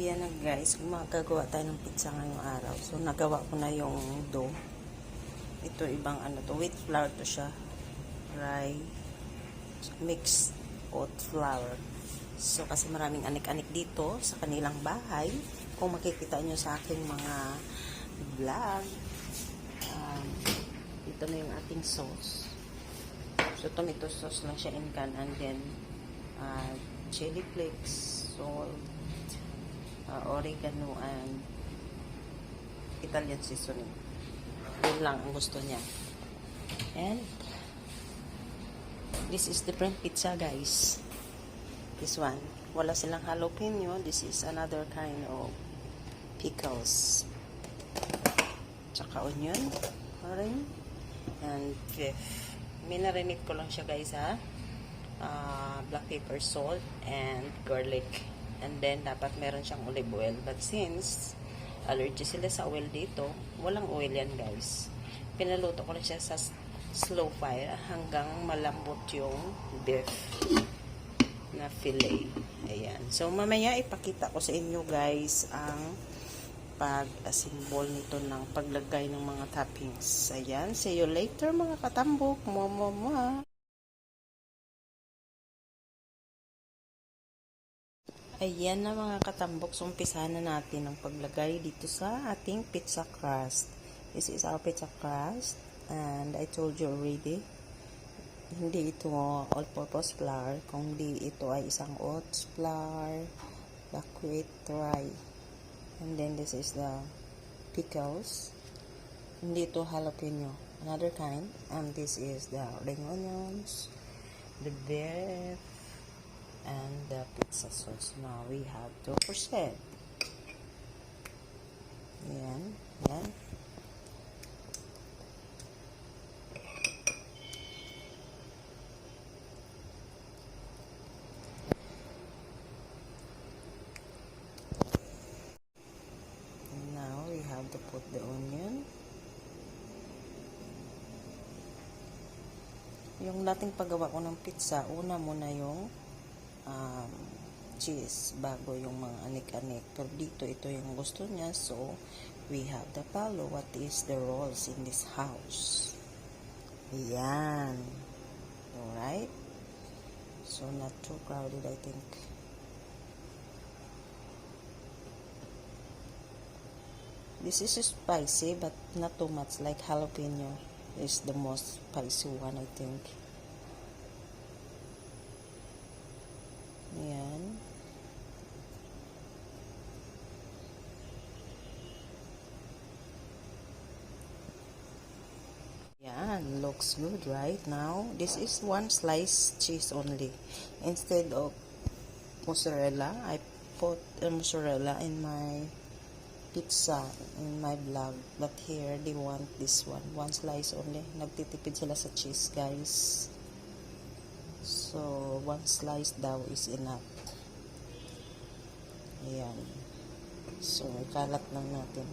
Ayan na guys, gumagawa tayo ng pizza ngayong araw. So, nagawa ko na yung dough. Ito ibang ano to, wheat flour to siya. Rye, mixed oat flour. So, kasi maraming anik-anik dito sa kanilang bahay. Kung makikita nyo sa aking mga vlog, um, ito na yung ating sauce. So, tomato sauce lang siya in can and then uh, chili flakes, salt, uh, oregano, and Italian seasoning. Yun lang ang gusto niya. And, this is different pizza, guys. This one. Wala silang jalapeno. This is another kind of pickles. Tsaka onion. Orange. And beef. Minarinate ko lang siya, guys, ha? uh, black pepper, salt, and garlic. And then, dapat meron siyang olive oil. But since allergy sila sa oil dito, walang oil yan, guys. Pinaluto ko lang siya sa slow fire hanggang malambot yung beef na fillet. Ayan. So, mamaya ipakita ko sa inyo, guys, ang pag-assemble nito ng paglagay ng mga toppings. Ayan. See you later, mga katambok. Mua, mua, mua. Ayan na mga katambok, so umpisahan na natin ang paglagay dito sa ating pizza crust. This is our pizza crust and I told you already, hindi ito all-purpose flour, kundi ito ay isang oats flour, buckwheat rye. And then this is the pickles. Hindi ito jalapeno, another kind. And this is the ring onions, the beef, and the pizza sauce. Now we have 2%. Yan, yan. And now we have to put the onion. Yung dating paggawa ko ng pizza, una muna yung um, cheese bago yung mga anik-anik. Pero dito, ito yung gusto niya. So, we have to follow what is the rules in this house. Yan. Alright? So, not too crowded, I think. This is spicy, but not too much. Like jalapeno is the most spicy one, I think. Ayan. Yan, looks good right now. This is one slice cheese only. Instead of mozzarella, I put uh, mozzarella in my pizza in my vlog. But here, they want this one. One slice only. Nagtitipid sila sa cheese, guys. So, one slice daw is enough. Ayan. So, ikalat lang natin.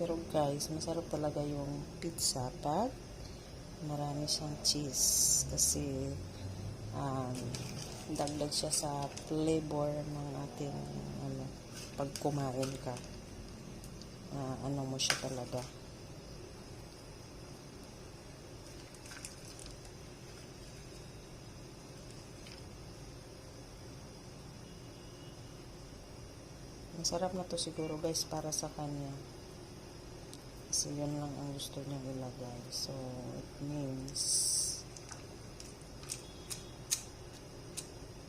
Pero guys, masarap talaga yung pizza pag marami siyang cheese. Kasi, um, dagdag siya sa flavor ng ating, ano, pag kumain ka. Ah, ano mo siya talaga. Masarap na to siguro guys para sa kanya. Kasi yun lang ang gusto niya ilagay. So, it means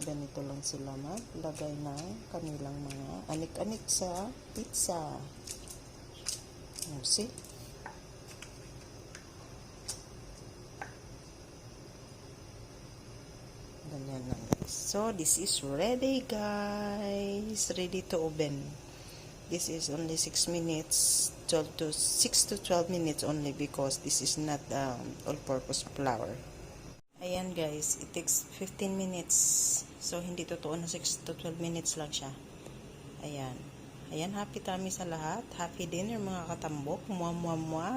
ganito lang sila maglagay ng kanilang mga anik-anik sa pizza. Oh, see? Ganyan lang guys. So, this is ready guys. Ready to oven. This is only 6 minutes, 12 to 6 to 12 minutes only because this is not um, all-purpose flour. Ayan guys, it takes 15 minutes. So, hindi totoo na 6 to 12 minutes lang siya. Ayan. Ayan, happy tummy sa lahat. Happy dinner mga katambok. Mua, mua, mua.